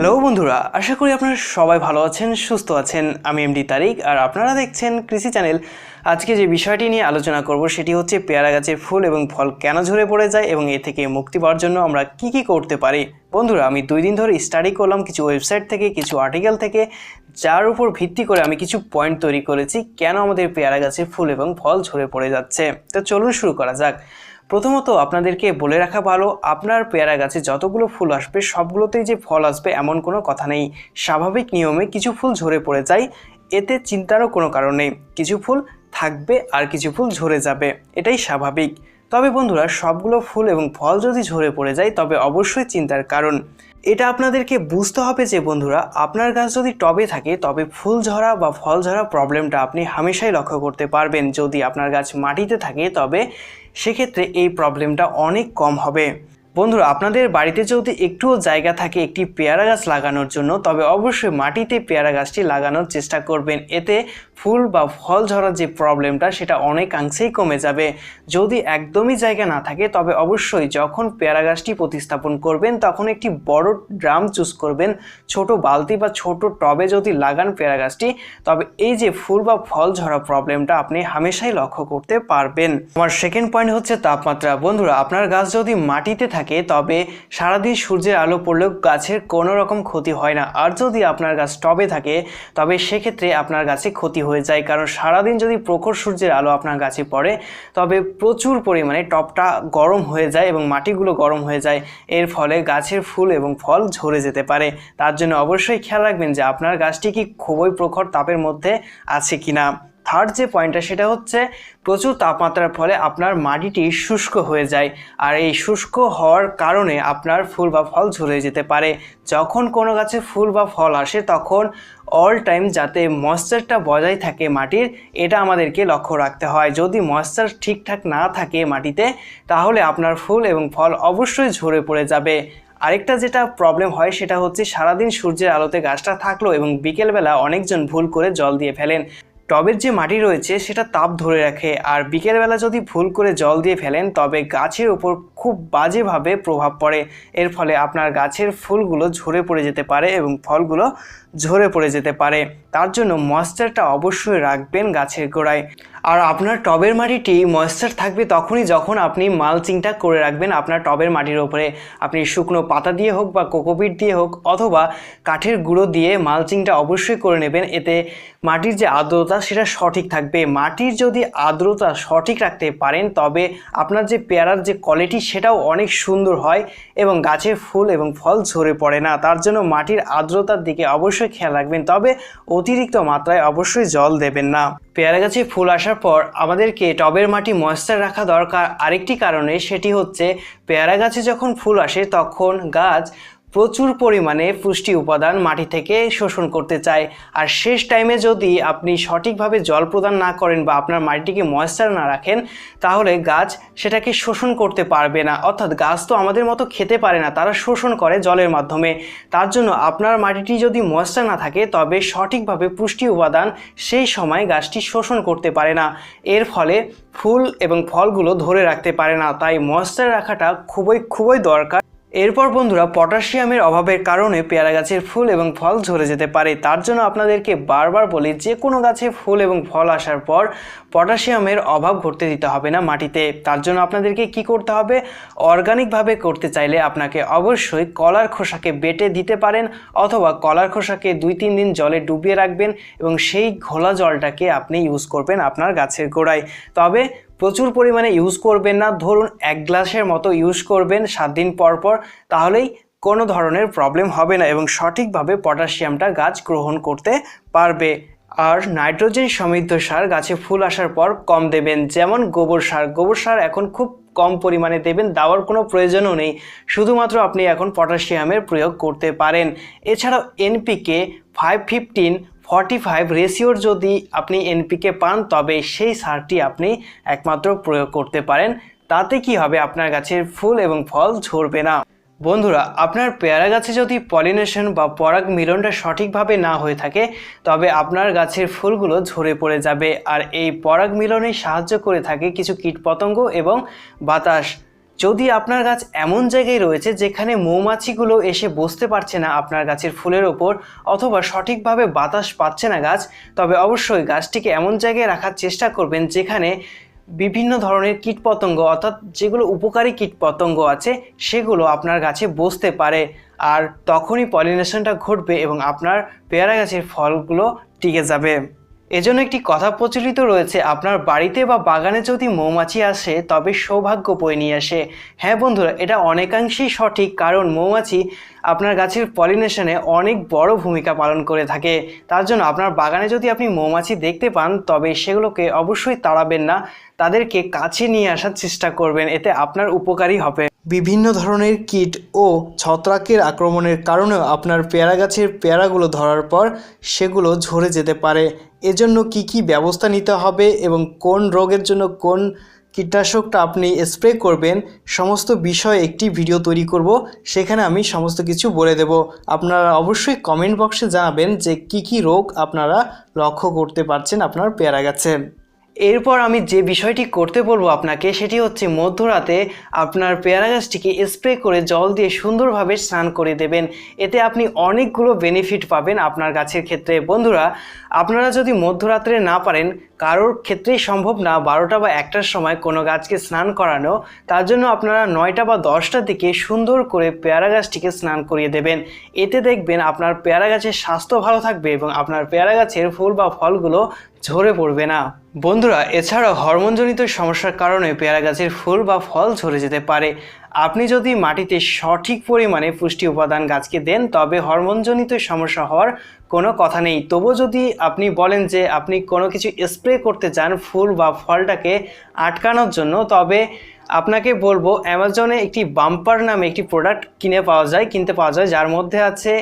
Hello বন্ধুরা। আশা করি আপনারা সবাই ভালো আছেন, সুস্থ আছেন। আমি এমডি তারিক, আর আপনারা দেখছেন কৃষি চ্যানেল। আজকে যে বিষয়টি নিয়ে আলোচনা করব, সেটি হচ্ছে পেয়ারা গাছের ফুল এবং ফল কেন ঝরে পড়ে যায় এবং এ থেকে মুক্তি পাওয়ার জন্য আমরা কি কি করতে পারি। বন্ধুরা, আমি দুই দিন ধরে স্টাডি করলাম কিছু ওয়েবসাইট থেকে, কিছু আর্টিকেল থেকে, যার উপর ভিত্তি করে আমি কিছু পয়েন্ট তৈরি করেছি, কেন আমাদের পেয়ারা গাছে ফুল এবং ফল ঝরে পড়ে যাচ্ছে। তো চলুন শুরু করা যাক। প্রথমত আপনাদেরকে বলে রাখা ভালো, আপনার পেয়ারা গাছে যতগুলো ফুল আসবে, সবগুলোতেই যে ফল আসবে এমন কোনো কথা নেই। স্বাভাবিক নিয়মে কিছু ফুল ঝরে পড়ে যায়, এতে চিন্তারও কোনো কারণ নেই। কিছু ফুল থাকবে আর কিছু ফুল ঝরে যাবে, এটাই স্বাভাবিক। তবে বন্ধুরা, সবগুলো ফুল এবং ফল যদি ঝরে পড়ে যায়, তবে অবশ্যই চিন্তার কারণ। এটা আপনাদেরকে বুঝতে হবে যে বন্ধুরা, আপনার গাছ যদি টবে থাকে, তবে ফুল ঝরা বা ফল ঝরা প্রবলেমটা আপনি হামেশাই লক্ষ্য করতে পারবেন। যদি আপনার গাছ মাটিতে থাকে, তবে সেক্ষেত্রে এই প্রবলেমটা অনেক কম হবে। বন্ধুরা, আপনাদের বাড়িতে যদি একটুও জায়গা থাকে, একটি পেয়ারা গাছ লাগানোর জন্য, তবে অবশ্যই মাটিতে পেয়ারা গাছটি লাগানোর চেষ্টা করবেন। এতে ফুল বা ফল ঝরার যে প্রবলেমটা, সেটা অনেকাংশেই কমে যাবে। যদি একদমই জায়গা না থাকে, তবে অবশ্যই যখন পেয়ারা গাছটি প্রতিস্থাপন করবেন, তখন একটি বড় ড্রাম চুজ করবেন। ছোট বালতি বা ছোট টবে যদি লাগান পেয়ারা গাছটি, তবে এই যে ফুল বা ফল ঝরা প্রবলেমটা, আপনি হামেশাই লক্ষ্য করতে পারবেন। আমার সেকেন্ড পয়েন্ট হচ্ছে তাপমাত্রা। বন্ধুরা, আপনার গাছ যদি মাটিতে থাকে, তবে সারাদিন সূর্যের আলো পড়লেও গাছের কোনো রকম ক্ষতি হয় না। আর যদি আপনার গাছ টবে থাকে, তবে সেক্ষেত্রে আপনার গাছে ক্ষতি হয়ে যায়। কারণ সারাদিন যদি প্রখর সূর্যের আলো আপনার গাছে পড়ে, তবে প্রচুর পরিমাণে টপটা গরম হয়ে যায় এবং মাটিগুলো গরম হয়ে যায়। এর ফলে গাছের ফুল এবং ফল ঝরে যেতে পারে। তার জন্য অবশ্যই খেয়াল রাখবেন যে আপনার গাছটি কি খুবই প্রখর তাপের মধ্যে আছে কিনা। থার্ড যে পয়েন্টটা সেটা হচ্ছে প্রচুর তাপমাত্রার ফলে আপনার মাটিটি শুষ্ক হয়ে যায়। আর এই শুষ্ক হওয়ার কারণে আপনার ফুল বা ফল ঝরে যেতে পারে। যখন কোনো গাছে ফুল বা ফল আসে, তখন অল টাইম যাতে ময়েশ্চারটা বজায় থাকে মাটির, এটা আমাদেরকে লক্ষ্য রাখতে হয়। যদি ময়েশ্চার ঠিকঠাক না থাকে মাটিতে, তাহলে আপনার ফুল এবং ফল অবশ্যই ঝরে পড়ে যাবে। আরেকটা যেটা প্রবলেম হয়, সেটা হচ্ছে সারাদিন সূর্যের আলোতে গাছটা থাকল এবং বিকেলবেলা অনেকজন ভুল করে জল দিয়ে ফেলেন। টবের যে মাটি রয়েছে সেটা তাপ ধরে রাখে। আর বিকেলবেলা যদি ভুল করে জল দিয়ে ফেলেন, তবে গাছের ওপর খুব বাজেভাবে প্রভাব পড়ে। এর ফলে আপনার গাছের ফুলগুলো ঝরে পড়ে যেতে পারে এবং ফলগুলো ঝরে পড়ে যেতে পারে। তার জন্য ময়েশ্চারটা অবশ্যই রাখবেন গাছের গোড়ায়। আর আপনার টবের মাটিটি ময়েশ্চার থাকবে তখনই যখন আপনি মালচিংটা করে রাখবেন আপনার টবের মাটির ওপরে। আপনি শুকনো পাতা দিয়ে হোক বা কোকোপিট দিয়ে হোক অথবা কাঠের গুঁড়ো দিয়ে মালচিংটা অবশ্যই করে নেবেন। এতে মাটির যে আর্দ্রতা সেটা সঠিক থাকবে। মাটির যদি আর্দ্রতা সঠিক রাখতে পারেন তবে আপনার যে পেয়ারার যে কোয়ালিটি সেটাও অনেক সুন্দর হয় এবং গাছে ফুল এবং ফল ঝরে পড়ে না। তার জন্য মাটির আর্দ্রতার দিকে অবশ্যই খেয়াল রাখবেন, তবে অতিরিক্ত মাত্রায় অবশ্যই জল দেবেন না। পেয়ারা গাছে ফুল আসার পর আমাদেরকে টবের মাটি ময়েশ্চার রাখা দরকার। আরেকটি কারণে সেটি হচ্ছে, পেয়ারা গাছে যখন ফুল আসে তখন গাছ প্রচুর পরিমাণে পুষ্টি উপাদান মাটি থেকে শোষণ করতে চায়। আর শেষ টাইমে যদি আপনি সঠিকভাবে জল প্রদান না করেন বা আপনার মাটিটিকে ময়েশ্চার না রাখেন, তাহলে গাছ সেটাকে শোষণ করতে পারবে না। অর্থাৎ গাছ তো আমাদের মতো খেতে পারে না, তারা শোষণ করে জলের মাধ্যমে। তার জন্য আপনার মাটিটি যদি ময়েশ্চার না থাকে, তবে সঠিকভাবে পুষ্টি উপাদান সেই সময় গাছটি শোষণ করতে পারে না। এর ফলে ফুল এবং ফলগুলো ধরে রাখতে পারে না। তাই ময়েশ্চার রাখাটা খুবই খুবই দরকার। এরপর বন্ধুরা পটাশিয়ামের অভাবের কারণে পেয়ারা গাছের ফুল এবং ফল ঝরে যেতে পারে। তার জন্য আপনাদেরকে বারবার বলি, যে কোনো গাছে ফুল এবং ফল আসার পর পটাশিয়ামের অভাব ঘটতে দিতে হবে না মাটিতে। তার জন্য আপনাদেরকে কি করতে হবে? অর্গানিকভাবে করতে চাইলে আপনাকে অবশ্যই কলার খোসাকে বেটে দিতে পারেন অথবা কলার খোসাকে দুই তিন দিন জলে ডুবিয়ে রাখবেন এবং সেই ঘোলা জলটাকে আপনি ইউজ করবেন আপনার গাছের গোড়ায়। তবে প্রচুর পরিমাণে ইউজ করবেন না। ধরুন এক গ্লাসের মতো ইউজ করবেন সাত দিন পর পর, তাহলেই কোনো ধরনের প্রবলেম হবে না এবং সঠিকভাবে পটাশিয়ামটা গাছ গ্রহণ করতে পারবে। আর নাইট্রোজেন সমৃদ্ধ সার গাছে ফুল আসার পর কম দেবেন, যেমন গোবর সার। গোবর সার এখন খুব কম পরিমাণে দেবেন, দেওয়ার কোনো প্রয়োজনও নেই। শুধুমাত্র আপনি এখন পটাশিয়ামের প্রয়োগ করতে পারেন। এছাড়াও NPK five fifteen forty five রেশিওর যদি আপনি এনপিকে পান, তবে সেই সারটি আপনি একমাত্র প্রয়োগ করতে পারেন। তাতে কি হবে? আপনার গাছের ফুল এবং ফল ঝরবে না। বন্ধুরা, আপনার পেয়ারা গাছে যদি পলিনেশন বা পরাগ মিলনটা সঠিকভাবে না হয়ে থাকে, তবে আপনার গাছের ফুলগুলো ঝরে পড়ে যাবে। আর এই পরাগ মিলনে সাহায্য করে থাকে কিছু কীটপতঙ্গ এবং বাতাস। যদি আপনার গাছ এমন জায়গায় রয়েছে যেখানে মৌমাছিগুলো এসে বসতে পারছে না আপনার গাছের ফুলের ওপর অথবা সঠিকভাবে বাতাস পাচ্ছে না গাছ, তবে অবশ্যই গাছটিকে এমন জায়গায় রাখার চেষ্টা করবেন যেখানে বিভিন্ন ধরনের কীটপতঙ্গ অর্থাৎ যেগুলো উপকারী কীটপতঙ্গ আছে, সেগুলো আপনার গাছে বসতে পারে। আর তখনই পলিনেশনটা ঘটবে এবং আপনার পেয়ারা গাছের ফলগুলো টিকে যাবে। এজন্য একটি কথা প্রচলিত রয়েছে, আপনার বাড়িতে বা বাগানে যদি মৌমাছি আসে, তবে সৌভাগ্য বয়ে নিয়ে আসে। হ্যাঁ বন্ধুরা, এটা অনেকাংশেই সঠিক, কারণ মৌমাছি আপনার গাছের পলিনেশনে অনেক বড় ভূমিকা পালন করে থাকে। তার জন্য আপনার বাগানে যদি আপনি মৌমাছি দেখতে পান, তবে সেগুলোকে অবশ্যই তাড়াবেন না, তাদেরকে কাছে নিয়ে আসার চেষ্টা করবেন, এতে আপনার উপকারী হবে। বিভিন্ন ধরনের কীট ও ছত্রাকের আক্রমণের কারণেও আপনার পেয়ারা গাছের পেয়ারাগুলো ধরার পর সেগুলো ঝরে যেতে পারে। এজন্য কি কি ব্যবস্থা নিতে হবে এবং কোন রোগের জন্য কোন কীটনাশকটা আপনি স্প্রে করবেন, সমস্ত বিষয় একটি ভিডিও তৈরি করব, সেখানে আমি সমস্ত কিছু বলে দেব। আপনারা অবশ্যই কমেন্ট বক্সে জানাবেন যে কি কি রোগ আপনারা লক্ষ্য করতে পারছেন, আপনার পেয়ারা গাছে। এরপর আমি যে বিষয়টি করতে বলব আপনাকে, সেটি হচ্ছে মধ্যরাতে আপনার পেয়ারা গাছটিকে স্প্রে করে জল দিয়ে সুন্দরভাবে স্নান করে দেবেন। এতে আপনি অনেকগুলো বেনিফিট পাবেন আপনার গাছের ক্ষেত্রে। বন্ধুরা, আপনারা যদি মধ্যরাত্রে না পারেন, কারোর ক্ষেত্রেই সম্ভব না বারোটা বা একটার সময় কোনো গাছকে স্নান করানো। তার জন্য আপনারা নয়টা বা দশটার দিকে সুন্দর করে পেয়ারা গাছটিকে স্নান করিয়ে দেবেন। এতে দেখবেন আপনার পেয়ারা গাছের স্বাস্থ্য ভালো থাকবে এবং আপনার পেয়ারা গাছের ফুল বা ফলগুলো ঝরে পড়বে না। বন্ধুরা, এছাড়াও হরমোনজনিত সমস্যার কারণে পেয়ারা গাছের ফুল বা ফল ঝরে যেতে পারে। আপনি যদি মাটিতে সঠিক পরিমাণে পুষ্টি উপাদান গাছকে দেন, তবে হরমোনজনিত সমস্যা হওয়ার কোনো কথা নেই। তবু যদি আপনি বলেন যে আপনি কোনো কিছু স্প্রে করতে চান ফুল বা ফলটাকে আটকানোর জন্য, তবে আপনাকে বলব অ্যামাজনে একটি বাম্পার নামে একটি প্রোডাক্ট কিনে পাওয়া যায়, কিনতে পাওয়া যায়, যার মধ্যে আছে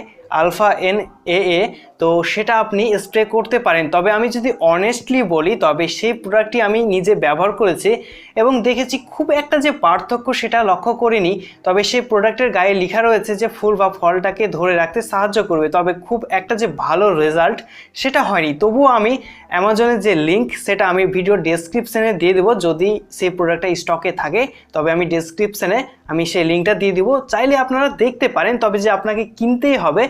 আলফা এন এ এ তো সেটা আপনি স্প্রে করতে পারেন। তবে আমি যদি অনেস্টলি বলি, তবে সেই প্রোডাক্টটি আমি নিজে ব্যবহার করেছি এবং দেখেছি খুব একটা যে পার্থক্য সেটা লক্ষ্য করিনি। তবে সেই প্রোডাক্টের গায়ে লেখা রয়েছে যে, ফুল বা ফলটাকে ধরে রাখতে সাহায্য করবে। তবে খুব একটা যে ভালো রেজাল্ট সেটা হয়নি। তবুও আমি অ্যামাজনের যে লিঙ্ক সেটা আমি ভিডিও ডেসক্রিপশানে দিয়ে দেবো। যদি সেই প্রোডাক্টটা স্টকে থাকে, তবে আমি ডেসক্রিপশানে আমি সেই লিঙ্কটা দিয়ে দিব। চাইলে আপনারা দেখতে পারেন, তবে যে আপনাকে কিনতেই হবে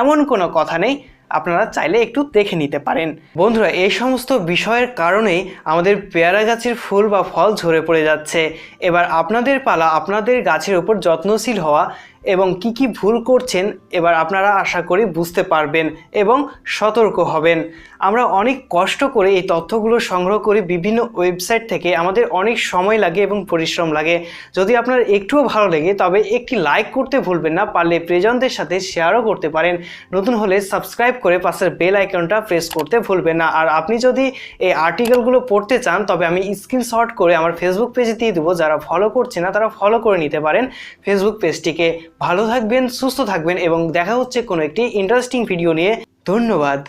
এমন কোনো কথা নেই, আপনারা চাইলে একটু দেখে নিতে পারেন। বন্ধুরা, এই সমস্ত বিষয়ের কারণেই আমাদের পেয়ারা গাছের ফুল বা ফল ঝরে পড়ে যাচ্ছে। এবার আপনাদের পালা, আপনাদের গাছের উপর যত্নশীল হওয়া এবং কি কি ভুল করছেন এবার আপনারা আশা করি বুঝতে পারবেন এবং সতর্ক হবেন। আমরা অনেক কষ্ট করে এই তথ্যগুলো সংগ্রহ করি বিভিন্ন ওয়েবসাইট থেকে। আমাদের অনেক সময় লাগে এবং পরিশ্রম লাগে। যদি আপনার একটুও ভালো লাগে, তবে একটি লাইক করতে ভুলবেন না, পারলে প্রিয়জনদের সাথে শেয়ারও করতে পারেন। নতুন হলে সাবস্ক্রাইব করে পাশের বেল আইকনটা প্রেস করতে ভুলবেন না। আর আপনি যদি এই আর্টিকেলগুলো পড়তে চান, তবে আমি স্ক্রিনশট করে আমার ফেসবুক পেজে দিয়ে দেবো। যারা ফলো করছে না, তারা ফলো করে নিতে পারেন ফেসবুক পেজটিকে। ভালো থাকবেন সুস্থ থাকবেন এবং দেখা হচ্ছে কোনো একটি ইন্টারেস্টিং ভিডিও নিয়ে। ধন্যবাদ।